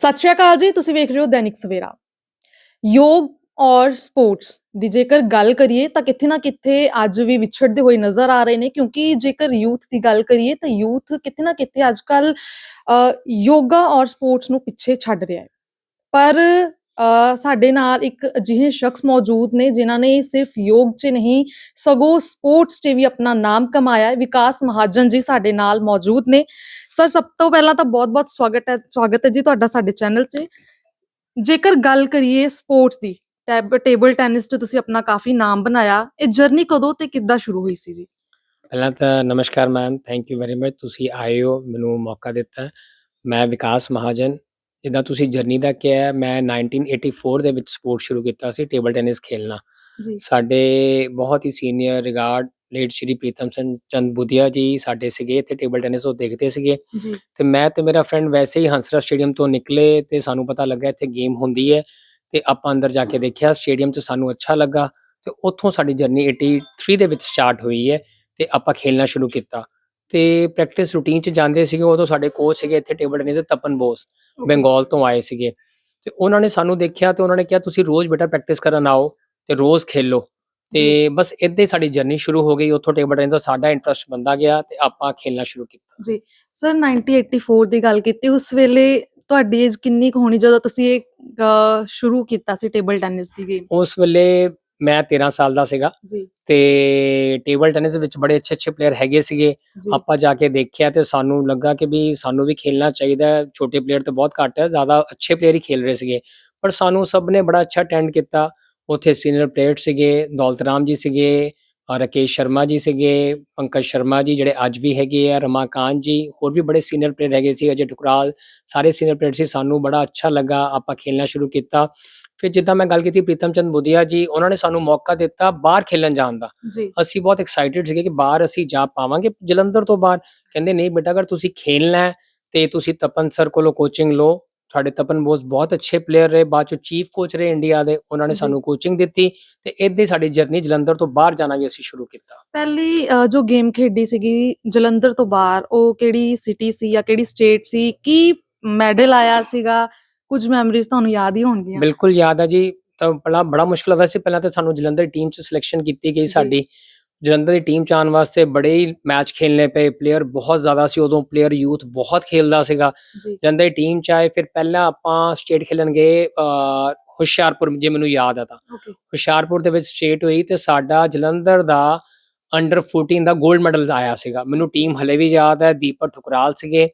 ਸਤਿ ਸ਼੍ਰੀ ਅਕਾਲ ਜੀ, ਤੁਸੀਂ ਵੇਖ ਰਹੇ ਹੋ ਦੈਨਿਕ ਸਵੇਰਾ। ਯੋਗ ਔਰ ਸਪੋਰਟਸ ਦੀ ਜੇਕਰ ਗੱਲ ਕਰੀਏ ਤਾਂ ਕਿੱਥੇ ਨਾ ਕਿੱਥੇ ਅੱਜ ਵੀ ਵਿਛੜਦੇ ਹੋਏ ਨਜ਼ਰ ਆ ਰਹੇ ਨੇ, ਕਿਉਂਕਿ ਜੇਕਰ ਯੂਥ ਦੀ ਗੱਲ ਕਰੀਏ ਤਾਂ ਯੂਥ ਕਿੱਥੇ ਨਾ ਕਿੱਥੇ ਅੱਜ ਕੱਲ ਯੋਗਾ ਔਰ ਸਪੋਰਟਸ ਨੂੰ ਪਿੱਛੇ ਛੱਡ ਰਿਹਾ ਹੈ। ਪਰ ਸਾਡੇ ਨਾਲ ਇੱਕ ਅਜਿਹੇ ਸ਼ਖਸ ਮੌਜੂਦ ਨੇ ਜਿਨ੍ਹਾਂ ਨੇ ਸਿਰਫ ਯੋਗ 'ਚ ਨਹੀਂ, ਸਗੋਂ ਸਪੋਰਟਸ 'ਚ ਵੀ ਆਪਣਾ ਨਾਮ ਕਮਾਇਆ ਹੈ। ਵਿਕਾਸ ਮਹਾਜਨ ਜੀ ਸਾਡੇ ਨਾਲ ਮੌਜੂਦ ਨੇ। ਸਰ, ਸਭ ਤੋਂ ਪਹਿਲਾਂ ਤਾਂ ਬਹੁਤ-ਬਹੁਤ ਸਵਾਗਤ ਹੈ ਸਵਾਗਤ ਹੈ ਜੀ ਤੁਹਾਡਾ ਸਾਡੇ ਚੈਨਲ 'ਚ। ਜੇਕਰ ਗੱਲ ਕਰੀਏ ਸਪੋਰਟਸ ਦੀ, ਟੈਬ, ਟੇਬਲ ਟੈਨਿਸ 'ਚ ਤੁਸੀਂ ਆਪਣਾ ਕਾਫੀ ਨਾਮ ਬਣਾਇਆ। ਇਹ ਜਰਨੀ ਕਦੋਂ ਤੇ ਕਿੱਦਾਂ ਸ਼ੁਰੂ ਹੋਈ ਸੀ ਜੀ? ਪਹਿਲਾਂ ਤਾਂ ਨਮਸਕਾਰ ma'am, thank you very much. ਤੁਸੀਂ ਆਏ ਹੋ, ਮੈਨੂੰ ਮੌਕਾ ਦਿੱਤਾ। ਮੈਂ ਵਿਕਾਸ ਮਹਾਜਨ ਜਿੱਦਾਂ ਤੁਸੀਂ ਜਰਨੀ ਦਾ ਕਿਹਾ ਮੈਂ 1984 ਦੇ ਵਿੱਚ ਸਪੋਰਟ ਸ਼ੁਰੂ ਕੀਤਾ ਸੀ ਟੇਬਲ ਟੈਨਿਸ ਖੇਲਣਾ। ਜੀ। ਸਾਡੇ ਬਹੁਤ ਹੀ senior regard late Shri Pritam Singh Chand Budhia ji ਸਾਡੇ ਸੀਗੇ ਇੱਥੇ ਟੇਬਲ ਟੈਨਿਸ ਉਹ ਦੇਖਦੇ ਸੀਗੇ। ਜੀ। ਤੇ ਮੈਂ ਤੇ ਮੇਰਾ ਫਰੈਂਡ ਵੈਸੇ ਹੀ ਹੰਸਰਾ ਸਟੇਡੀਅਮ ਤੋਂ ਨਿਕਲੇ ਤੇ ਸਾਨੂੰ ਪਤਾ ਲੱਗਾ ਇੱਥੇ ਗੇਮ ਹੁੰਦੀ ਹੈ ਤੇ ਆਪਾਂ ਅੰਦਰ ਜਾ ਕੇ ਦੇਖਿਆ ਸਟੇਡੀਅਮ 'ਚ ਸਾਨੂੰ ਅੱਛਾ ਲੱਗਾ ਤੇ ਉੱਥੋਂ ਸਾਡੀ ਜਰਨੀ 83 ਦੇ ਵਿੱਚ ਸਟਾਰਟ ਹੋਈ ਹੈ ਤੇ ਆਪਾਂ ਖੇਲਣਾ ਸ਼ੁਰੂ ਕੀਤਾ। ਤੇ ਪ੍ਰੈਕਟਿਸ ਰੂਟੀਨ 'ਚ ਜਾਂਦੇ ਸੀਗੇ ਉਦੋਂ ਸਾਡੇ ਕੋਚ ਸੀਗੇ ਇੱਥੇ ਟੇਬਲ ਟੈਨਿਸ ਦੇ ਤਪਨ ਬੋਸ ਬੰਗਾਲ ਤੋਂ ਆਏ ਸੀਗੇ। ਤੇ ਉਹਨਾਂ ਨੇ ਸਾਨੂੰ ਦੇਖਿਆ ਤੇ ਉਹਨਾਂ ਨੇ ਕਿਹਾ ਤੁਸੀਂ ਰੋਜ਼ ਬੇਟਾ ਪ੍ਰੈਕਟਿਸ ਕਰਨ ਆਓ ਤੇ ਰੋਜ਼ ਖੇਲੋ। ਤੇ ਬਸ ਇੱਦਾਂ ਹੀ ਸਾਡੀ ਜਰਨੀ ਸ਼ੁਰੂ ਹੋ ਗਈ। ਉੱਥੋਂ ਟੇਬਲ ਟੈਨਿਸ ਦਾ ਸਾਡਾ ਇੰਟਰਸਟ ਬੰਦਾ ਗਿਆ ਤੇ ਆਪਾਂ ਖੇਲਣਾ ਸ਼ੁਰੂ ਕੀਤਾ। ਜੀ ਸਰ 1984 ਦੀ ਗੱਲ ਕੀਤੀ ਉਸ ਵੇਲੇ ਤੁਹਾਡੀ ਏਜ ਕਿੰਨੀ ਕੁ ਹੋਣੀ ਜਦੋਂ ਤੁਸੀਂ ਇਹ ਸ਼ੁਰੂ ਕੀਤਾ ਸੀ ਟੇਬਲ ਟੈਨਿਸ ਦੀ ਗੇਮ ਉਸ ਵੇਲੇ ਮੈਂ 13 ਸਾਲ ਦਾ ਸੀਗਾ ਜੀ। ਤੇ ਟੇਬਲ ਟੈਨਿਸ ਵਿੱਚ ਬੜੇ ਅੱਛੇ ਅੱਛੇ ਪਲੇਅਰ ਹੈਗੇ ਸੀਗੇ। ਆਪਾਂ ਜਾ ਕੇ ਦੇਖਿਆ ਤੇ ਸਾਨੂੰ ਲੱਗਾ ਕਿ ਵੀ ਸਾਨੂੰ ਵੀ ਖੇਲਣਾ ਚਾਹੀਦਾ ਛੋਟੇ ਪਲੇਅਰ ਤਾਂ ਬਹੁਤ ਘੱਟ ਹੈ ਜ਼ਿਆਦਾ ਅੱਛੇ ਪਲੇਅਰ ਹੀ ਖੇਲ ਰਹੇ ਸੀਗੇ। ਪਰ ਸਾਨੂੰ ਸਭ ਨੇ ਬੜਾ ਅੱਛਾ ਅਟੈਂਡ ਕੀਤਾ। ਉੱਥੇ ਸੀਨੀਅਰ ਪਲੇਅਰ ਸੀਗੇ ਦੌਲਤ ਰਾਮ ਜੀ ਸੀਗੇ ਔਰ ਰਾਕੇਸ਼ ਸ਼ਰਮਾ ਜੀ ਸੀਗੇ ਪੰਕਜ ਸ਼ਰਮਾ ਜੀ ਜਿਹੜੇ ਅੱਜ ਵੀ ਹੈਗੇ ਆ ਰਮਾਕਾਂਤ ਜੀ ਹੋਰ ਵੀ ਬੜੇ ਸੀਨੀਅਰ ਪਲੇਅਰ ਹੈਗੇ ਸੀ ਅਜੇ ਟੁਕਰਾਲ ਸਾਰੇ ਸੀਨੀਅਰ ਪਲੇਅਰ ਸੀ। ਸਾਨੂੰ ਬੜਾ ਅੱਛਾ ਲੱਗਾ ਆਪਾਂ ਖੇਲਣਾ ਸ਼ੁਰੂ ਕੀਤਾ। ਫਿਰ ਜਿੱਦਾਂ ਮੈਂ ਗੱਲ ਕੀਤੀ ਪ੍ਰੀਤਮ ਚੰਦ ਬੁਧੀਆ ਜੀ ਉਹਨਾਂ ਨੇ ਸਾਨੂੰ ਮੌਕਾ ਦਿੱਤਾ ਬਾਹਰ ਖੇਲਣ ਜਾਣ ਦਾ। ਜੀ। ਅਸੀਂ ਬਹੁਤ ਐਕਸਾਈਟਿਡ ਸੀਗੇ ਕਿ ਬਾਹਰ ਅਸੀਂ ਜਾ ਪਾਵਾਂਗੇ ਜਲੰਧਰ ਤੋਂ ਬਾਹਰ। ਕਹਿੰਦੇ ਨਹੀਂ ਬੇਟਾ ਅਗਰ ਤੁਸੀਂ ਖੇਲਣਾ ਹੈ ਤੇ ਤੁਸੀਂ ਤਪਨ ਸਰ ਕੋਲੋਂ ਕੋਚਿੰਗ ਲਓ। ਤੁਹਾਡੇ ਤਪਨ ਬੋਸ ਬਹੁਤ ਅੱਛੇ ਪਲੇਅਰ ਰਹੇ ਬਾਅਦ ਚੋਂ ਚੀਫ ਕੋਚ ਰਹੇ ਇੰਡੀਆ ਦੇ ਉਹਨਾਂ ਨੇ। ਸਾਨੂੰ ਕੋਚਿੰਗ ਦਿੱਤੀ ਤੇ ਇੱਦਾਂ ਸਾਡੀ ਜਰਨੀ ਜਲੰਧਰ ਤੋਂ ਬਾਹਰ ਜਾਣਾ ਵੀ ਅਸੀਂ ਸ਼ੁਰੂ ਕੀਤਾ। ਪਹਿਲੀ ਅ, ਜੋ ਗੇਮ ਖੇਡੀ ਸੀਗੀ ਜਲੰਧਰ ਤੋਂ ਬਾਹਰ ਉਹ ਕਿਹੜੀ ਸਿਟੀ ਸੀ ਜਾਂ ਕਿਹੜੀ ਸਟੇਟ ਸੀ? ਕੀ ਮੈਡਲ ਆਇਆ ਸੀਗਾ? ਕੁਝ ਮੈਮਰੀਜ਼ ਤੁਹਾਨੂੰ ਯਾਦ ਹੀ ਹੋਣਗੀਆਂ। ਬਿਲਕੁਲ ਯਾਦ ਆ ਜੀ। ਤਾਂ ਬੜਾ ਬੜਾ ਮੁਸ਼ਕਲ ਲੱਗਦਾ ਸੀ। ਪਹਿਲਾਂ ਤਾਂ ਸਾਨੂੰ ਜਲੰਧਰ ਟੀਮ ਚ ਸਿਲੈਕਸ਼ਨ ਕੀਤੀ ਗਈ ਸਾਡੀ। ਜਲੰਧਰ ਦੀ ਟੀਮ ਚ ਆਉਣ ਵਾਸਤੇ ਬੜੇ ਹੀ ਮੈਚ ਖੇਲਣੇ ਪਏ। ਪਲੇਅਰ ਬਹੁਤ ਜ਼ਿਆਦਾ ਸੀ ਉਦੋਂ। ਪਲੇਅਰ ਯੂਥ ਬਹੁਤ ਖੇਲਦਾ ਸੀਗਾ। ਜਲੰਧਰ ਦੀ ਟੀਮ ਚ ਆਏ ਫਿਰ ਪਹਿਲਾਂ ਆਪਾਂ ਸਟੇਟ ਖੇਲਣ ਗਏ ਹੁਸ਼ਿਆਰਪੁਰ ਜੇ ਮੈਨੂੰ ਯਾਦ ਆ ਤਾਂ। ਹੁਸ਼ਿਆਰਪੁਰ ਦੇ ਵਿੱਚ ਸਟੇਟ ਹੋਈ ਤੇ ਸਾਡਾ ਜਲੰਧਰ ਦਾ ਅੰਡਰ 14 ਦਾ 골ਡ ਮੈਡਲ ਆਇਆ ਸੀਗਾ। ਮੈਨੂੰ ਟੀਮ ਹਲੇ ਵੀ ਯਾਦ ਹੈ। ਦੀਪਕ ਠੁਕਰਾਲ ਸੀਗੇ।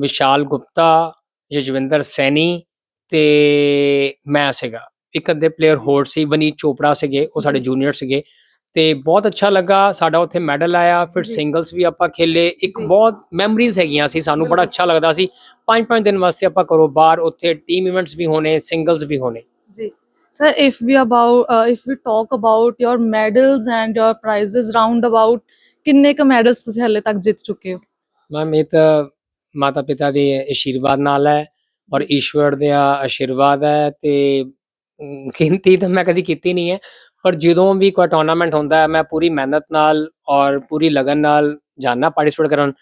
ਵਿਸ਼ਾਲ ਗੁਪਤਾ ਯਜਵਿੰਦਰ ਸੈਣੀ ਤੇ ਮੈਂ ਸੀਗਾ ਇੱਕ ਅੱਧੇ ਪਲੇਅਰ ਹੋਰ ਸੀ ਵਨੀਤ ਚੋਪੜਾ ਸੀਗੇ ਉਹ ਸਾਡੇ। ਜੂਨੀਅਰ ਸੀਗੇ ਤੇ ਬਹੁਤ ਅੱਛਾ ਲੱਗਾ ਸਾਡਾ ਉੱਥੇ ਮੈਡਲ ਆਇਆ ਫਿਰ। ਸਿੰਗਲਸ ਵੀ ਆਪਾਂ ਖੇਲੇ ਇੱਕ। ਬਹੁਤ ਮੈਮਰੀਜ਼ ਹੈਗੀਆਂ ਸੀ ਸਾਨੂੰ ਬੜਾ। ਅੱਛਾ ਲੱਗਦਾ ਸੀ ਪੰਜ ਪੰਜ ਦਿਨ ਵਾਸਤੇ ਆਪਾਂ ਕਰੋ ਬਾਹਰ ਉੱਥੇ ਟੀਮ ਇਵੈਂਟਸ ਵੀ ਹੋਣੇ ਸਿੰਗਲਸ ਵੀ ਹੋਣੇ ਜੀ sir if we about if we talk about your medals and your prizes round about ਕਿੰਨੇ ਕ ਮੈਡਲਸ ਤੁਸੀਂ ਹਲੇ ਤੱਕ ਜਿੱਤ ਚੁੱਕੇ ਹੋ ਮੈਮ ਇਹ ਤਾਂ ਮਾਤਾ ਪਿਤਾ ਦੇ ਆਸ਼ੀਰਵਾਦ ਨਾਲ ਹੈ ਔਰ ਈਸ਼ਵਰ ਦਾ ਆਸ਼ੀਰਵਾਦ ਹੈ ਤੇ ਗਿਣਤੀ ਤਾਂ ਮੈਂ ਕਦੀ ਕੀਤੀ ਨਹੀਂ ਹੈ ਪਰ ਜਦੋਂ ਵੀ ਕੋਈ ਟੂਰਨਾਮੈਂਟ ਹੁੰਦਾ ਹੈ ਮੈਂ ਪੂਰੀ ਮਿਹਨਤ ਨਾਲ ਔਰ ਪੂਰੀ ਲਗਨ ਨਾਲ ਜਾਣਾ ਪਾਰਟਿਸਿਪੇਟ ਕਰਨ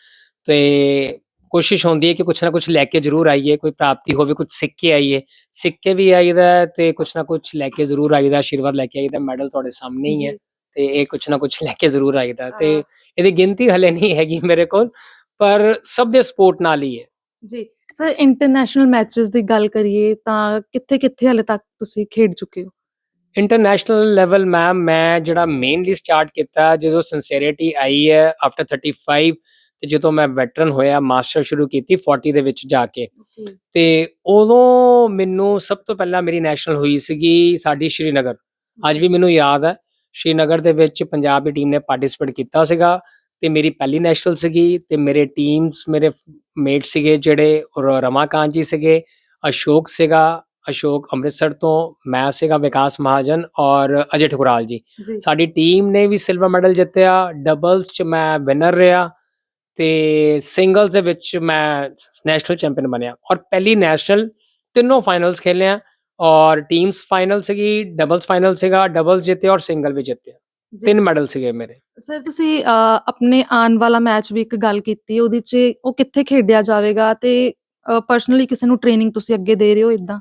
ਤੇ ਕੋਸ਼ਿਸ਼ ਹੁੰਦੀ ਹੈ ਕਿ ਕੁਛ ਨਾ ਕੁਛ ਲੈ ਕੇ ਜ਼ਰੂਰ ਆਈਏ ਕੋਈ ਪ੍ਰਾਪਤੀ ਹੋਵੇ ਕੁਝ ਸਿੱਖ ਕੇ ਆਈਏ ਸਿੱਖ ਕੇ ਵੀ ਆਈਦਾ ਤੇ ਕੁਛ ਨਾ ਕੁਛ ਲੈ ਕੇ ਜ਼ਰੂਰ ਆਈਦਾ ਆਸ਼ੀਰਵਾਦ ਲੈ ਕੇ ਆਈਦਾ ਮੈਡਲ ਤੁਹਾਡੇ ਸਾਹਮਣੇ ਹੀ ਹੈ। ਤੇ ਇਹ ਕੁਛ ਨਾ ਕੁਛ ਲੈ ਕੇ ਜ਼ਰੂਰ ਆਈਦਾ ਤੇ। ਇਹਦੀ ਗਿਣਤੀ ਹਲੇ ਨਹੀਂ ਹੈਗੀ ਮੇਰੇ ਕੋਲ ਪਰ ਸਭ ਦੇ ਸਪੋਰਟ ਨਾਲ ਹੀ ਹੈ। ਜੀ ਸਰ ਇੰਟਰਨੈਸ਼ਨਲ ਮੈਚਸ ਦੀ ਗੱਲ ਕਰੀਏ ਤਾਂ ਕਿੱਥੇ ਕਿੱਥੇ ਹਲੇ ਤੱਕ ਤੁਸੀਂ ਖੇਡ ਚੁੱਕੇ ਹੋ? ਇੰਟਰਨੈਸ਼ਨਲ ਲੈਵਲ ਮੈਮ ਮੈਂ ਜਿਹੜਾ ਮੇਨਲੀ ਸਟਾਰਟ ਕੀਤਾ ਜਦੋਂ ਸਿੰਸੀਅਰਿਟੀ ਆਈ ਹੈ ਆਫਟਰ 35 ਤੇ ਜਦੋਂ ਮੈਂ ਵੈਟਰਨ ਹੋਇਆ ਮਾਸਟਰ ਸ਼ੁਰੂ ਕੀਤੀ 40 ਦੇ ਵਿੱਚ ਜਾ ਕੇ। ਤੇ ਉਦੋਂ ਮੈਨੂੰ ਸਭ ਤੋਂ ਪਹਿਲਾਂ ਮੇਰੀ ਨੈਸ਼ਨਲ ਹੋਈ ਸੀਗੀ ਸਾਡੀ ਸ਼੍ਰੀਨਗਰ। ਅੱਜ ਵੀ ਮੈਨੂੰ ਯਾਦ ਹੈ ਸ਼੍ਰੀਨਗਰ ਦੇ ਵਿੱਚ ਪੰਜਾਬ ਦੀ ਟੀਮ ਨੇ ਪਾਰਟਿਸਿਪੇਟ ਕੀਤਾ ਸੀਗਾ। ਤੇ ਮੇਰੀ ਪਹਿਲੀ ਨੈਸ਼ਨਲ ਸੀਗੀ ਤੇ ਮੇਰੇ ਟੀਮਸ ਮੇਰੇ ਮੇਟ ਸੀਗੇ ਜਿਹੜੇ ਰ- ਰਮਾਕਾਂਤ ਜੀ ਸੀਗੇ ਅਸ਼ੋਕ ਸੀਗਾ ਅਸ਼ੋਕ ਅੰਮ੍ਰਿਤਸਰ ਤੋਂ ਮੈਂ ਸੀਗਾ ਵਿਕਾਸ ਮਹਾਜਨ ਔਰ ਅਜੇ ਠੁਕਰਾਲ ਜੀ ਜੀ ਸਾਡੀ ਟੀਮ ਨੇ ਵੀ ਸਿਲਵਰ ਮੈਡਲ ਜਿੱਤਿਆ ਡਬਲਸ ਚ ਮੈਂ ਵਿਨਰ ਰਿਹਾ ਤੇ ਸਿੰਗਲਸ ਦੇ ਵਿੱਚ ਮੈਂ ਨੈਸ਼ਨਲ ਚੈਂਪੀਅਨ ਬਣਿਆ ਔਰ ਪਹਿਲੀ ਨੈਸ਼ਨਲ ਤਿੰਨੋਂ ਫਾਈਨਲਸ ਖੇਲਿਆ ਔਰ ਟੀਮਸ ਫਾਈਨਲ ਸੀਗੀ ਡਬਲਸ ਫਾਈਨਲ ਸੀਗਾ ਡਬਲਸ ਜਿੱਤੇ ਔਰ ਸਿੰਗਲ ਵੀ ਜਿੱਤਿਆ ਜੀ। ਤਿੰਨ ਮੈਡਲ ਸੀਗੇ ਮੇਰੇ ਸਰ ਤੁਸੀਂ ਅ, ਆਪਣੇ ਆਉਣ ਵਾਲਾ ਮੈਚ ਵੀ ਇੱਕ ਗੱਲ ਕੀਤੀ ਉਹਦੇ 'ਚ ਉਹ ਕਿੱਥੇ ਖੇਡਿਆ ਜਾਵੇਗਾ ਤੇ ਪਰਸਨਲੀ ਕਿਸੇ ਨੂੰ ਟ੍ਰੇਨਿੰਗ ਤੁਸੀਂ ਅੱਗੇ ਦੇ ਰਹੇ ਹੋ ਇਦਾਂ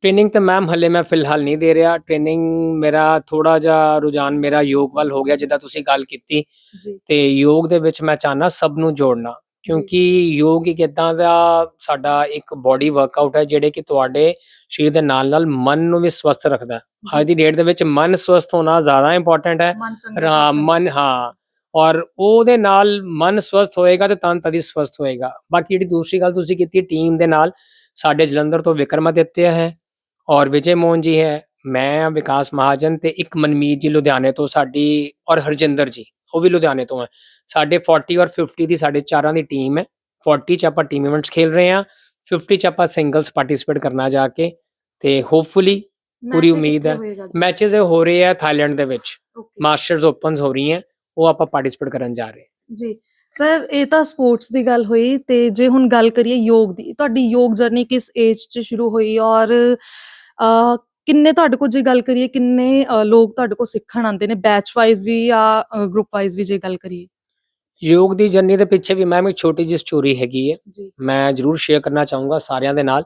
ਟ੍ਰੇਨਿੰਗ ਤੇ ਮੈਮ ਹੱਲੇ ਮੈਂ ਫਿਲਹਾਲ ਨਹੀਂ ਦੇ ਰਿਹਾ। ਟ੍ਰੇਨਿੰਗ ਮੇਰਾ ਥੋੜਾ ਜਿਹਾ ਰੁਝਾਨ ਮੇਰਾ ਯੋਗ ਵੱਲ ਹੋ ਗਿਆ ਜਿੱਦਾਂ ਤੁਸੀਂ ਗੱਲ ਕੀਤੀ ਜੀ। ਤੇ ਯੋਗ ਦੇ ਵਿੱਚ ਮੈਂ ਚਾਹਨਾ ਸਭ ਨੂੰ ਜੋੜਨਾ। ਕਿਉਂਕਿ ਯੋਗ ਇੱਕ ਇਦਾਂ ਦਾ ਸਾਡਾ ਇੱਕ ਬਾਡੀ ਵਰਕਆਊਟ ਹੈ ਜਿਹੜੇ ਕਿ ਤੁਹਾਡੇ ਸਰੀਰ ਦੇ ਨਾਲ ਨਾਲ ਮਨ ਨੂੰ ਵੀ ਸਵਸਥ ਰੱਖਦਾ ਅੱਜ ਦੀ ਡੇਟ ਦੇ ਵਿੱਚ ਮਨ ਸਵਸਥ ਹੋਣਾ ਜ਼ਿਆਦਾ ਇੰਪੋਰਟੈਂਟ ਹੈ। ਮਨ ਹਾਂ ਮਨ ਹਾਂ। ਔਰ ਉਹਦੇ ਨਾਲ ਮਨ ਸਵਸਥ ਹੋਏਗਾ ਤੇ ਤਨ ਤਦੀ ਸਵਸਥ ਹੋਏਗਾ। ਬਾਕੀ ਜਿਹੜੀ ਦੂਸਰੀ ਗੱਲ ਤੁਸੀਂ ਕੀਤੀ ਟੀਮ ਦੇ ਨਾਲ ਸਾਡੇ ਜਲੰਧਰ ਤੋਂ ਵਿਕਰਮਾਦਿੱਤਿਆ ਹੈ ਔਰ ਵਿਜੇ ਮੋਹਨ ਜੀ ਹੈ। ਮੈਂ ਵਿਕਾਸ ਮਹਾਜਨ ਤੇ ਇੱਕ ਮਨਮੀਤ ਜੀ ਲੁਧਿਆਣੇ ਤੋਂ ਸਾਡੀ ਔਰ ਹਰਜਿੰਦਰ ਜੀ। ਉਹ ਵੀ ਲੁਧਿਆਣੇ ਤੋਂ ਹੈ। ਸਾਡੇ 40 ਔਰ 50 ਦੀ ਸਾਡੇ ਚਾਰਾਂ ਦੀ ਟੀਮ ਹੈ। 40 ਚ ਆਪਾਂ ਟੀਮ ਇਵੈਂਟਸ ਖੇਲ ਰਹੇ ਹਾਂ। 50 ਚ ਆਪਾਂ ਸਿੰਗਲਸ ਪਾਰਟਿਸਿਪੇਟ ਕਰਨਾ ਜਾ ਕੇ। ਤੇ ਹੋਪਫੁਲੀ ਪੂਰੀ ਉਮੀਦ ਹੈ। ਮੈਚਸ ਹੋ ਰਹੇ ਆ ਥਾਈਲੈਂਡ ਦੇ ਵਿੱਚ। ਮਾਸਟਰਸ ਓਪਨਸ ਹੋ ਰਹੀਆਂ। ਉਹ ਆਪਾਂ ਪਾਰਟਿਸਿਪੇਟ ਕਰਨ ਜਾ ਰਹੇ ਜੀ। ਸਰ ਇਹ ਤਾਂ ਸਪੋਰਟਸ ਦੀ ਗੱਲ ਹੋਈ। ਤੇ ਜੇ ਹੁਣ ਗੱਲ ਕਰੀਏ ਯੋਗ ਦੀ ਤੁਹਾਡੀ ਯੋਗ ਜਰਨੀ ਕਿਸ ਏਜ 'ਚ ਸ਼ੁਰੂ ਹੋਈ? ਔਰ ਕਿੰਨੇ ਤੁਹਾਡੇ ਕੋਲ ਜੇ ਗੱਲ ਕਰੀਏ ਕਿੰਨੇ ਅ, ਲੋਕ ਤੁਹਾਡੇ ਕੋਲ ਸਿੱਖਣ ਆਉਂਦੇ ਨੇ ਬੈਚ ਵਾਈਜ਼ ਵੀ ਜਾਂ ਗਰੁੱਪ ਵਾਈਜ਼ ਵੀ ਜੇ ਗੱਲ ਕਰੀਏ? ਯੋਗ ਦੀ ਜਰਨੀ ਦੇ ਪਿੱਛੇ ਵੀ ਮੈਮ ਇੱਕ ਛੋਟੀ ਜਿਹੀ ਸਟੋਰੀ ਹੈਗੀ ਹੈ। ਜੀ। ਮੈਂ ਜ਼ਰੂਰ ਸ਼ੇਅਰ ਕਰਨਾ ਚਾਹੂੰਗਾ ਸਾਰਿਆਂ ਦੇ ਨਾਲ।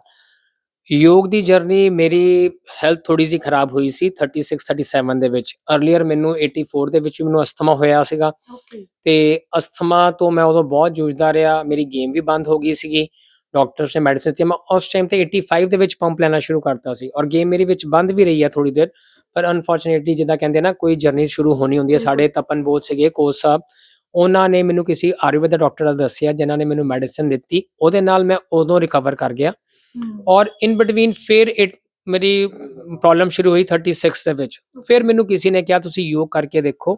ਯੋਗ ਦੀ ਜਰਨੀ ਮੇਰੀ ਹੈਲਥ ਥੋੜੀ ਜਿਹੀ ਖਰਾਬ ਹੋਈ ਸੀ 36 37 ਦੇ ਵਿੱਚ। ਅਰਲੀਅਰ ਮੈਨੂੰ 84 ਦੇ ਵਿੱਚ ਵੀ ਮੈਨੂੰ ਅਸਥਮਾ ਹੋਇਆ ਸੀਗਾ। ਓਕੇ ਤੇ ਅਸਥਮਾ ਤੋਂ ਮੈਂ ਉਦੋਂ ਬਹੁਤ ਜੂਝਦਾ ਰਿਹਾ ਮੇਰੀ ਗੇਮ ਵੀ ਬੰਦ ਹੋ ਗਈ ਸੀਗੀ। ਡਾਕਟਰਸ ਨੇ ਮੈਡੀਸਿਨ ਤੇ ਮੈਂ ਉਸ ਟਾਈਮ ਤੇ 85 ਦੇ ਵਿੱਚ ਪੰਪ ਲੈਣਾ ਸ਼ੁਰੂ ਕਰਤਾ ਸੀ ਔਰ ਗੇਮ ਮੇਰੀ ਵਿੱਚ ਬੰਦ ਵੀ ਰਹੀ ਹੈ ਥੋੜੀ ਦੇਰ ਪਰ ਅਨਫੋਰਚੂਨੇਟਲੀ ਜਿੱਦਾਂ ਕਹਿੰਦੇ ਨਾ ਕੋਈ ਜਰਨੀ ਸ਼ੁਰੂ ਹੋਣੀ ਹੁੰਦੀ ਹੈ। ਸਾਡੇ ਤਪਨ ਬੋਧ ਸੀਗੇ ਕੋਚ ਸਾਹਿਬ ਉਹਨਾਂ ਨੇ ਮੈਨੂੰ ਕਿਸੇ ਆਯੁਰਵੇਦ ਦੇ ਡਾਕਟਰ ਦਾ ਦੱਸਿਆ ਜਿਨ੍ਹਾਂ ਨੇ ਮੈਨੂੰ ਮੈਡੀਸਿਨ ਦਿੱਤੀ। ਉਹਦੇ ਨਾਲ ਮੈਂ ਉਦੋਂ ਰਿਕਵਰ ਕਰ ਗਿਆ। ਔਰ ਇਨ ਬਿਟਵੀਨ ਫਿਰ ਇਟ ਮੇਰੀ ਪ੍ਰੋਬਲਮ ਸ਼ੁਰੂ ਹੋਈ 36 ਦੇ ਵਿੱਚ। ਫਿਰ ਮੈਨੂੰ ਕਿਸੇ ਨੇ ਕਿਹਾ ਤੁਸੀਂ ਯੋਗ ਕਰਕੇ ਦੇਖੋ।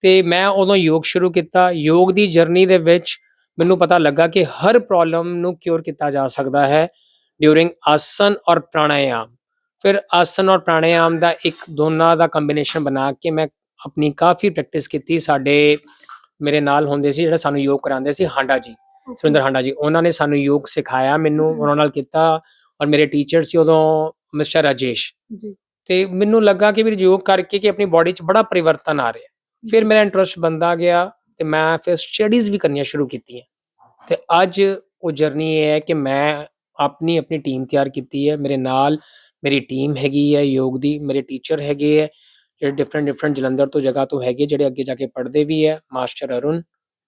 ਤੇ ਮੈਂ ਉਦੋਂ ਯੋਗ ਸ਼ੁਰੂ ਕੀਤਾ। ਯੋਗ ਦੀ ਜਰਨੀ ਦੇ ਵਿੱਚ ਮੈਨੂੰ ਪਤਾ ਲੱਗਾ ਕਿ ਹਰ ਪ੍ਰੋਬਲਮ ਨੂੰ ਕਿਉਰ ਕੀਤਾ ਜਾ ਸਕਦਾ ਹੈ ਡਿਊਰਿੰਗ ਆਸਨ ਔਰ ਪ੍ਰਾਣਾਯਾਮ। ਫਿਰ ਆਸਨ ਔਰ ਪ੍ਰਾਣਾਯਾਮ ਦਾ ਇੱਕ ਦੋਨਾਂ ਦਾ ਕੰਬੀਨੇਸ਼ਨ ਬਣਾ ਕੇ ਮੈਂ ਆਪਣੀ ਕਾਫੀ ਪ੍ਰੈਕਟਿਸ ਕੀਤੀ। ਸਾਡੇ ਮੇਰੇ ਨਾਲ ਹੁੰਦੇ ਸੀ ਜਿਹੜੇ ਸਾਨੂੰ ਯੋਗ ਕਰਾਉਂਦੇ ਸੀ ਹਾਂਡਾ ਜੀ ਸੁਰਿੰਦਰ ਹਾਂਡਾ ਜੀ ਉਹਨਾਂ ਨੇ ਸਾਨੂੰ ਯੋਗ ਸਿਖਾਇਆ ਮੈਨੂੰ। ਉਹਨਾਂ ਨਾਲ ਕੀਤਾ ਔਰ ਮੇਰੇ ਟੀਚਰ ਸੀ ਉਦੋਂ ਮਿਸਟਰ ਰਾਜੇਸ਼। ਜੀ। ਤੇ ਮੈਨੂੰ ਲੱਗਾ ਕਿ ਵੀ ਯੋਗ ਕਰਕੇ ਕਿ ਆਪਣੀ ਬਾਡੀ 'ਚ ਬੜਾ ਪਰਿਵਰਤਨ ਆ ਰਿਹਾ। ਫਿਰ ਮੇਰਾ ਇੰਟਰਸਟ ਬੰਦਾ ਗਿਆ ਤੇ ਮੈਂ ਫਿਰ ਸਟੱਡੀਜ਼ ਵੀ ਕਰਨੀਆਂ ਸ਼ੁਰੂ ਕੀਤੀਆਂ। ਤੇ ਅੱਜ ਉਹ ਜਰਨੀ ਇਹ ਹੈ ਕਿ ਮੈਂ ਆਪਣੀ ਆਪਣੀ ਟੀਮ ਤਿਆਰ ਕੀਤੀ ਹੈ। ਮੇਰੇ ਨਾਲ ਮੇਰੀ ਟੀਮ ਹੈਗੀ ਹੈ, ਯੋਗ ਦੀ, ਮੇਰੇ ਟੀਚਰ ਹੈਗੇ ਹੈ, ਜਿਹੜੇ ਡਿਫਰੈਂਟ ਡਿਫਰੈਂਟ ਜਲੰਧਰ ਤੋਂ ਜਗ੍ਹਾ ਤੋਂ ਹੈਗੇ, ਜਿਹੜੇ ਅੱਗੇ ਜਾ ਕੇ ਪੜ੍ਹਦੇ ਵੀ ਹੈ। Master Arun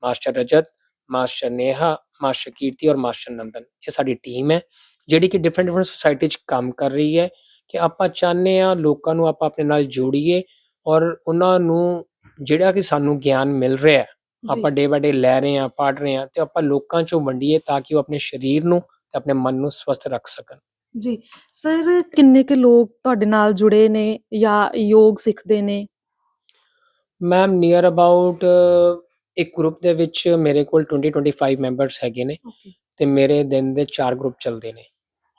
master Rajat master Neha master Kirti ਔਰ ਮਾਸਟਰ ਨੰਦਨ ਇਹ ਸਾਡੀ ਟੀਮ ਹੈ, ਜਿਹੜੀ ਕਿ ਡਿਫਰੈਂਟ ਡਿਫਰੈਂਟ ਸੁਸਾਇਟੀ 'ਚ ਕੰਮ ਕਰ ਰਹੀ ਹੈ ਕਿ ਆਪਾਂ ਚਾਹੁੰਦੇ ਆ ਲੋਕਾਂ ਨੂੰ ਆਪਾਂ ਆਪਣੇ ਨਾਲ ਜੋੜੀਏ ਔਰ ਉਹਨਾਂ ਨੂੰ ਜਿਹੜਾ ਕਿ ਸਾਨੂੰ ਗਿਆਨ ਮਿਲ ਰਿਹਾ ਆਪਾਂ ਡੇ ਬਾਏ ਡੇ ਲੈ ਰਹੇ ਆ ਪੜ੍ਹ ਰਹੇ ਆ ਤੇ ਆਪਾਂ ਲੋਕਾਂ 'ਚੋਂ ਵੰਡੀਏ ਤਾਂ ਕਿ ਉਹ ਆਪਣੇ ਸਰੀਰ ਨੂੰ ਤੇ ਆਪਣੇ ਮਨ ਨੂੰ ਸਵਸਥ ਰੱਖ ਸਕਣ। ਜੀ ਸਰ ਕਿੰਨੇ ਕੁ ਲੋਕ ਤੁਹਾਡੇ ਨਾਲ ਜੁੜੇ ਨੇ ਜਾਂ ਯੋਗ ਸਿੱਖਦੇ ਨੇ? ਮੈਮ ਨੀਅਰ ਅਬਾਊਟ ਇੱਕ ਗਰੁੱਪ ਦੇ ਵਿੱਚ ਮੇਰੇ ਕੋਲ 20 25 ਮੈਂਬਰਸ ਹੈਗੇ ਨੇ ਤੇ ਮੇਰੇ ਦਿਨ ਦੇ ਚਾਰ ਗਰੁੱਪ ਚੱਲਦੇ ਨੇ।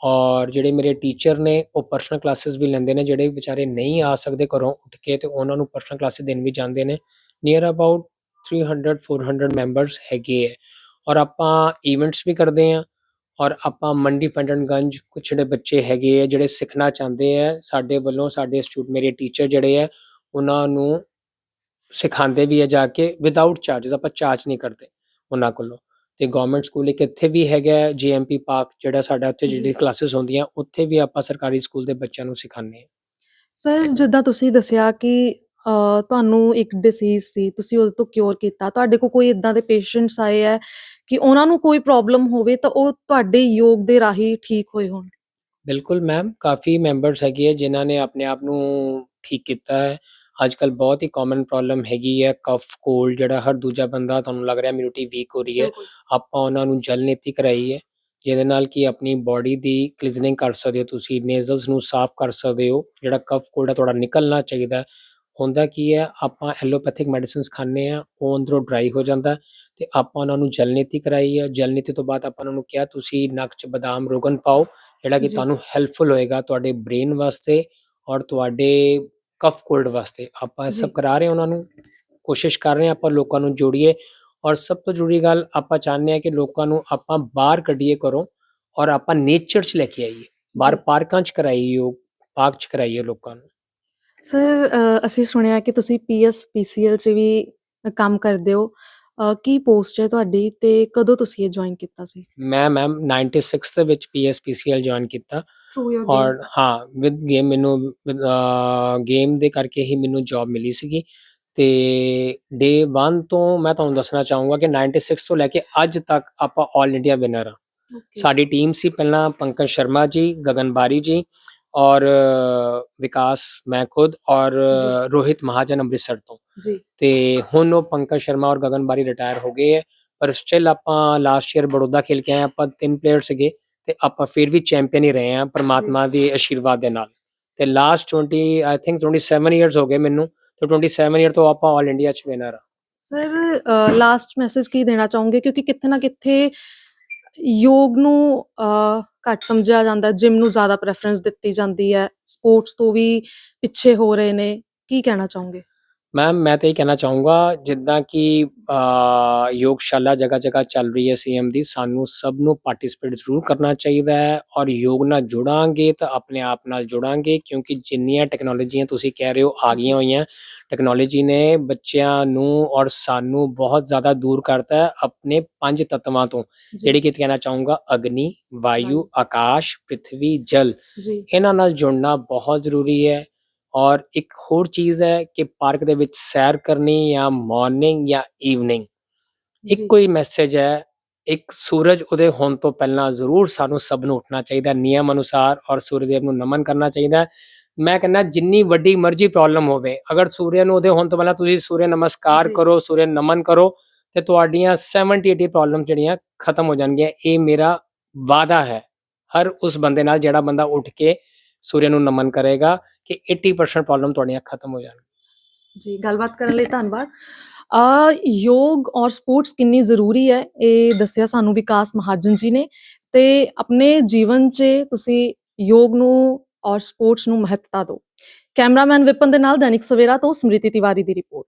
ਔਰ ਜਿਹੜੇ ਮੇਰੇ ਟੀਚਰ ਨੇ ਉਹ ਪਰਸਨਲ ਕਲਾਸਿਸ ਵੀ ਲੈਂਦੇ ਨੇ ਜਿਹੜੇ ਵਿਚਾਰੇ ਨਹੀਂ ਆ ਸਕਦੇ ਘਰੋਂ ਉੱਠ ਕੇ ਤੇ ਉਹਨਾਂ ਨੂੰ ਪਰਸਨਲ ਕਲਾਸਿਸ ਦੇਣ ਵੀ ਜਾਂਦੇ ਨੇ। ਨੀਅਰ ਅਬਾਊਟ 300 400 ਮੈਂਬਰਸ ਹੈਗੇ ਹੈ। ਔਰ ਆਪਾਂ ਇਵੈਂਟਸ ਵੀ ਕਰਦੇ ਆ ਔਰ ਆਪਾਂ ਮੰਡੀ ਫੰਡਨਗੰਜ ਕੁਛ ਜਿਹੜੇ ਬੱਚੇ ਹੈਗੇ ਆ ਜਿਹੜੇ ਸਿੱਖਣਾ ਚਾਹੁੰਦੇ ਆ ਸਾਡੇ ਵੱਲੋਂ ਸਾਡੇ ਸਟੂਡੈਂਟ ਮੇਰੇ ਟੀਚਰ ਜਿਹੜੇ ਆ ਉਹਨਾਂ ਨੂੰ ਸਿਖਾਉਂਦੇ ਵੀ ਆ ਜਾ ਕੇ ਵਿਦਆਊਟ ਚਾਰजेस ਆਪਾਂ ਚਾਰਜ ਨਹੀਂ ਕਰਦੇ ਉਹਨਾਂ ਕੋਲੋਂ। ਤੇ ਗਵਰਨਮੈਂਟ ਸਕੂਲ ਇੱਕ ਇੱਥੇ ਵੀ ਹੈਗਾ ਜੀਐਮਪੀ ਪਾਰਕ ਜਿਹੜਾ ਸਾਡਾ ਉੱਥੇ। ਜਿਹੜੀ ਕਲਾਸਿਸ ਹੁੰਦੀਆਂ ਉੱਥੇ ਵੀ ਆਪਾਂ ਸਰਕਾਰੀ ਸਕੂਲ ਦੇ ਬੱਚਿਆਂ ਨੂੰ ਸਿਖਾਉਂਦੇ ਹਾਂ। ਸਰ ਜਿੱਦਾਂ ਤੁਸੀਂ ਦੱਸਿਆ ਕਿ ਅ, ਤੁਹਾਨੂੰ ਇੱਕ ਡਿਸੀਜ਼ ਸੀ ਤੁਸੀਂ ਉਹਦੇ ਤੋਂ ਕਿਉਰ ਕੀਤਾ। ਤੁਹਾਡੇ ਕੋਲ ਕੋਈ ਇਦਾਂ ਦੇ ਪੇਸ਼ੈਂਟਸ ਆਏ ਹੈ ਕਿ ਉਹਨਾਂ ਨੂੰ ਕੋਈ ਪ੍ਰੋਬਲਮ ਹੋਵੇ ਤਾਂ ਉਹ ਤੁਹਾਡੇ ਯੋਗ ਦੇ ਰਾਹੀਂ ਠੀਕ ਹੋਏ ਹੋਣ? ਬਿਲਕੁਲ ਮੈਮ ਕਾਫੀ ਮੈਂਬਰਸ ਹੈਗੇ ਆ ਜਿਨ੍ਹਾਂ ਨੇ ਆਪਣੇ ਆਪ ਨੂੰ ਠੀਕ ਕੀਤਾ ਹੈ ਅੱਜ ਕੱਲ ਬਹੁਤ ਹੀ ਕਾਮਨ ਪ੍ਰੋਬਲਮ ਹੈਗੀ ਹੈ ਕਫ ਕੋਲਡ ਜਿਹੜਾ ਹਰ ਦੂਜਾ ਬੰਦਾ ਤੁਹਾਨੂੰ ਲੱਗ ਰਿਹਾ ਇਮਿਊਨਿਟੀ ਵੀਕ ਹੋ ਰਹੀ ਹੈ ਆਪਾਂ ਉਹਨਾਂ ਨੂੰ ਜਲ ਨੀਤੀ ਕਰਾਈ ਹੈ ਜਿਹਦੇ ਨਾਲ ਕਿ ਆਪਣੀ ਬਾਡੀ ਦੀ ਕਲੀਜ਼ਨਿੰਗ ਕਰ ਸਕਦੇ ਹੋ ਤੁਸੀਂ ਨੇਜ਼ਲਸ ਨੂੰ ਸਾਫ਼ ਕਰ ਸਕਦੇ ਹੋ। ਜਿਹੜਾ ਕਫ ਕੋਲਡ ਹੈ ਤੁਹਾਡਾ ਨਿਕਲਣਾ ਚਾਹੀਦਾ। ਹੈ। ਹੁੰਦਾ ਕੀ ਹੈ ਆਪਾਂ ਐਲੋਪੈਥਿਕ ਮੈਡੀਸਿਨਸ ਖਾਂਦੇ ਆ ਉਹ ਅੰਦਰੋਂ ਡਰਾਈ ਹੋ ਜਾਂਦਾ ਤੇ ਆਪਾਂ ਉਹਨਾਂ ਨੂੰ ਜਲ ਨੀਤੀ ਕਰਾਈ ਹੈ ਜਲ ਨੀਤੀ ਤੋਂ ਬਾਅਦ ਆਪਾਂ ਉਹਨਾਂ ਨੂੰ ਕਿਹਾ ਤੁਸੀਂ ਨੱਕ 'ਚ ਬਦਾਮ ਰੋਗਨ ਪਾਓ ਜਿਹੜਾ ਕਿ ਜੀ। ਤੁਹਾਨੂੰ ਹੈਲਪਫੁਲ ਹੋਏਗਾ ਤੁਹਾਡੇ ਬ੍ਰੇਨ ਵਾਸਤੇ ਔਰ ਤੁਹਾਡੇ ਕਫ ਕੋਲਡ ਵਾਸਤੇ ਆਪਾਂ ਇਹ ਸਭ ਜੀ। ਕਰਾ ਰਹੇ ਹਾਂ ਉਹਨਾਂ ਨੂੰ ਕੋਸ਼ਿਸ਼ ਕਰ ਰਹੇ ਹਾਂ ਆਪਾਂ ਲੋਕਾਂ ਨੂੰ ਜੋੜੀਏ ਔਰ ਸਭ ਤੋਂ ਜ਼ਰੂਰੀ ਗੱਲ ਆਪਾਂ ਚਾਹੁੰਦੇ ਹਾਂ ਕਿ ਲੋਕਾਂ ਨੂੰ ਆਪਾਂ ਬਾਹਰ ਕੱਢੀਏ ਕਰੋ ਔਰ ਆਪਾਂ ਨੇਚਰ 'ਚ ਲੈ ਕੇ ਆਈਏ ਬਾਹਰ ਜੀ। ਪਾਰਕਾਂ 'ਚ ਕਰਾਈਏ ਯੋਗ ਪਾਰਕ 'ਚ ਕਰਾਈਏ ਲੋਕਾਂ ਨੂੰ ਸਰ ਅ, ਅਸੀਂ ਸੁਣਿਆ ਕਿ ਤੁਸੀਂ ਪੀਐਸ ਪੀਸੀਐਲ ਚ ਵੀ ਕੰਮ ਕਰਦੇ ਹੋ। ਅ, ਕੀ ਪੋਸਟ ਹੈ ਤੁਹਾਡੀ ਤੇ ਕਦੋਂ ਤੁਸੀਂ ਇਹ ਜੁਆਇਨ ਕੀਤਾ ਸੀ? ਮੈਂ ਮੈਮ 96 ਦੇ ਵਿੱਚ ਪੀਐਸਪੀਸੀਐਲ ਜੁਆਇਨ ਕੀਤਾ। ਥਰੂ ਔਰ ਹਾਂ ਵਿਦ ਗੇਮ ਮੈਨੂੰ ਗੇਮ ਦੇ ਕਰਕੇ ਹੀ ਮੈਨੂੰ ਜੌਬ ਮਿਲੀ ਸੀਗੀ। ਤੇ ਡੇ 1 ਤੋਂ ਮੈਂ ਤੁਹਾਨੂੰ ਦੱਸਣਾ ਚਾਹੂੰਗਾ ਕਿ 96 ਤੋਂ ਲੈ ਕੇ ਅੱਜ ਤੱਕ ਆਪਾਂ 올 ਇੰਡੀਆ ਵਿਨਰ ਆ ਸਾਡੀ ਟੀਮ ਸੀ ਪਹਿਲਾਂ ਪੰਕਜ ਸ਼ਰਮਾ ਜੀ ਗਗਨ ਬਾਰੀ ਜੀ ਔਰ ਵਿਕਾਸ ਮੈਂ ਖੁਦ ਔਰ ਰੋਹਿਤ ਮਹਾਜਨ ਅੰਮ੍ਰਿਤਸਰ ਤੋਂ। ਜੀ। ਤੇ ਹੁਣ ਉਹ ਪੰਕਜ ਸ਼ਰਮਾ ਔਰ ਗਗਨ ਬਾਰੀ ਰਿਟਾਇਰ ਹੋ ਗਏ ਹੈ ਪਰ ਸਟਿਲ ਆਪਾਂ ਲਾਸਟ ਈਅਰ ਬੜੌਦਾ ਖੇਲ ਕੇ ਆਏ ਆਪਾਂ ਤਿੰਨ ਪਲੇਅਰ ਸੀਗੇ ਤੇ ਆਪਾਂ ਫਿਰ ਵੀ ਚੈਂਪੀਅਨ ਹੀ ਰਹੇ ਹਾਂ ਪਰਮਾਤਮਾ ਦੇ ਆਸ਼ੀਰਵਾਦ ਦੇ ਨਾਲ। ਤੇ ਲਾਸਟ 20 ਆਈ ਥਿੰਕ 27 ਇਅਰਸ ਹੋ ਗਏ ਮੈਨੂੰ ਤੇ 27 ਇਅਰ ਤੋਂ ਆਪਾਂ 올 ਇੰਡੀਆ ਚ ਵਿਨਰ ਆ ਸਰ ਲਾਸਟ ਮੈਸੇਜ ਕੀ ਦੇਣਾ ਚਾਹੋਗੇ? ਕਿਉਂਕਿ ਕਿਤੇ ਨਾ ਕਿਤੇ ਯੋਗ ਨੂੰ ਘੱਟ ਸਮਝਿਆ ਜਾਂਦਾ, ਜਿਮ ਨੂੰ ਜ਼ਿਆਦਾ ਪ੍ਰੈਫਰੈਂਸ ਦਿੱਤੀ ਜਾਂਦੀ ਹੈ, ਸਪੋਰਟਸ ਤੋਂ ਵੀ ਪਿੱਛੇ ਹੋ ਰਹੇ ਨੇ, ਕੀ ਕਹਿਣਾ ਚਾਹੋਗੇ? ਮੈਮ ਮੈਂ ਤਾਂ ਇਹ ਕਹਿਣਾ ਚਾਹੂੰਗਾ ਜਿੱਦਾਂ ਕਿ ਅ, ਯੋਗਸ਼ਾਲਾ ਜਗ੍ਹਾ ਜਗ੍ਹਾ ਚੱਲ ਰਹੀ ਹੈ ਸੀਐਮ ਦੀ ਸਾਨੂੰ ਸਭ ਨੂੰ ਪਾਰਟਿਸਿਪੇਟ ਜ਼ਰੂਰ ਕਰਨਾ ਚਾਹੀਦਾ ਹੈ ਔਰ ਯੋਗ ਨਾਲ ਜੁੜਾਂਗੇ ਤਾਂ ਆਪਣੇ ਆਪ ਨਾਲ ਜੁੜਾਂਗੇ ਕਿਉਂਕਿ ਜਿੰਨੀਆਂ ਟੈਕਨੋਲੋਜੀਆਂ ਤੁਸੀਂ ਕਹਿ ਰਹੇ ਹੋ ਆ ਗਈਆਂ ਹੋਈਆਂ ਟੈਕਨੋਲੋਜੀ ਨੇ ਬੱਚਿਆਂ ਨੂੰ ਔਰ ਸਾਨੂੰ ਬਹੁਤ ਜ਼ਿਆਦਾ ਦੂਰ ਕਰਤਾ ਹੈ ਆਪਣੇ ਪੰਜ ਤੱਤਵਾਂ ਤੋਂ ਜਿਹੜੀ ਕਿ ਕਹਿਣਾ ਚਾਹੂੰਗਾ ਅਗਨੀ ਵਾਯੂ। ਆਕਾਸ਼ ਪ੍ਰithvi ਜਲ। ਜੀ। ਇਹਨਾਂ ਨਾਲ ਜੁੜਨਾ ਬਹੁਤ ਜ਼ਰੂਰੀ ਹੈ ਔਰ ਇੱਕ ਹੋਰ ਚੀਜ਼ ਹੈ ਕਿ ਪਾਰਕ ਦੇ ਵਿੱਚ ਸੈਰ ਕਰਨੀ ਜਾਂ ਮਾਰਨਿੰਗ ਜਾਂ ਈਵਨਿੰਗ ਇੱਕੋ ਹੀ ਮੈਸੇਜ ਹੈ ਇੱਕ ਸੂਰਜ ਉਦੇ ਹੋਣ ਤੋਂ ਪਹਿਲਾਂ ਜ਼ਰੂਰ ਸਾਨੂੰ ਸਭ ਨੂੰ ਉੱਠਣਾ ਚਾਹੀਦਾ ਹੈ ਨਿਯਮ ਅਨੁਸਾਰ ਔਰ ਸੂਰਯਦੇਵ ਨੂੰ ਨਮਨ ਕਰਨਾ ਚਾਹੀਦਾ ਹੈ। ਮੈਂ ਕਹਿੰਦਾ ਜਿੰਨੀ ਵੱਡੀ ਮਰਜ਼ੀ ਪ੍ਰੋਬਲਮ ਹੋਵੇ ਅਗਰ ਸੂਰਯ ਨੂੰ ਉਦੇ ਹੋਣ ਤੋਂ ਪਹਿਲਾਂ ਤੁਸੀਂ ਸੂਰਯ ਨਮਸਕਾਰ ਜੀ। ਕਰੋ ਸੂਰਯ ਨਮਨ ਕਰੋ ਤੇ ਤੁਹਾਡੀਆਂ 70 80 ਪ੍ਰੋਬਲਮ ਜਿਹੜੀਆਂ ਖਤਮ ਹੋ ਜਾਣਗੀਆਂ ਇਹ ਮੇਰਾ ਵਾਅਦਾ ਹੈ ਹਰ ਉਸ ਬੰਦੇ ਨਾਲ ਜਿਹੜਾ ਬੰਦਾ ਉੱਠ ਕੇ ਸੂਰਯ ਨੂੰ ਨਮਨ ਕਰੇਗਾ ਕਿ 80% ਪ੍ਰੋਬਲਮ ਤੁਹਾਡੀਆਂ ਖਤਮ ਹੋ ਜਾਣ। ਜੀ, ਗੱਲਬਾਤ ਕਰਨ ਲਈ ਧੰਨਵਾਦ। ਆ ਯੋਗ ਔਰ ਸਪੋਰਟਸ ਕਿੰਨੀ ਜ਼ਰੂਰੀ ਹੈ, ਇਹ ਦੱਸਿਆ ਸਾਨੂੰ ਵਿਕਾਸ ਮਹਾਜਨ ਜੀ ਨੇ। ਤੇ ਆਪਣੇ ਜੀਵਨ 'ਚ ਤੁਸੀਂ ਯੋਗ ਨੂੰ ਔਰ ਸਪੋਰਟਸ ਨੂੰ ਮਹੱਤਤਾ ਦਿਓ। ਕੈਮਰਾਮੈਨ ਵਿਪਨ ਦੇ ਨਾਲ ਦੈਨਿਕ ਸਵੇਰਾ ਤੋਂ ਸਮ੍ਰਿਤੀ ਤਿਵਾਰੀ ਦੀ ਰਿਪੋਰਟ।